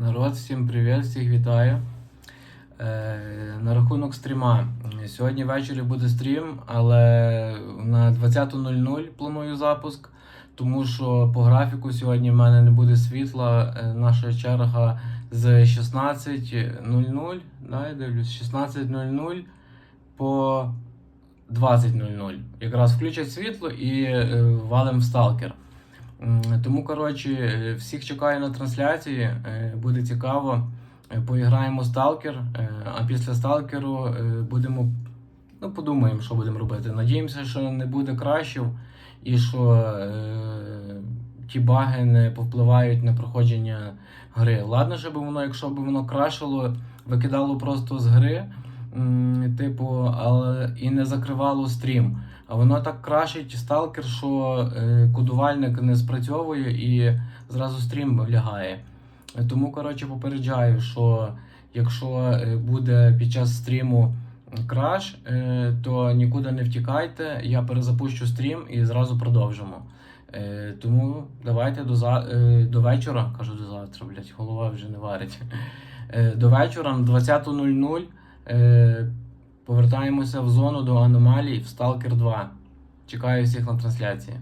Народ, всім привіт, всіх вітаю. Е, на рахунок стріма. Сьогодні ввечері буде стрім, але на 20.00 планую запуск, тому що по графіку сьогодні в мене не буде світла. Е, наша черга з 16.00, да, я дивлюсь, 16.00 по 20.00. Якраз включать світло і е, валим в сталкер. Тому, коротше, е, всіх чекаю на трансляції. е, Буде цікаво. Е, Поіграємо сталкер, а після сталкеру будемо. Ну, подумаємо, що будемо робити. Надіємося, що не буде кращів і що е, ті баги не повпливають на проходження гри. Ладно, щоб воно, якщо б воно крашило, викидало просто з гри, типу, але і не закривало стрім. А воно так крашить сталкер, що е, кодувальник не спрацьовує і зразу стрім лягає. Е, Тому, коротше, попереджаю, що якщо е, буде під час стріму краш, е, то нікуди не втікайте. Я перезапущу стрім і зразу продовжимо. Тому давайте до, за... до вечора, кажу до завтра, блядь, голова вже не варить. До вечора на 20.00 е, повертаємося в зону до аномалій в Stalker 2. Чекаю всіх на трансляції.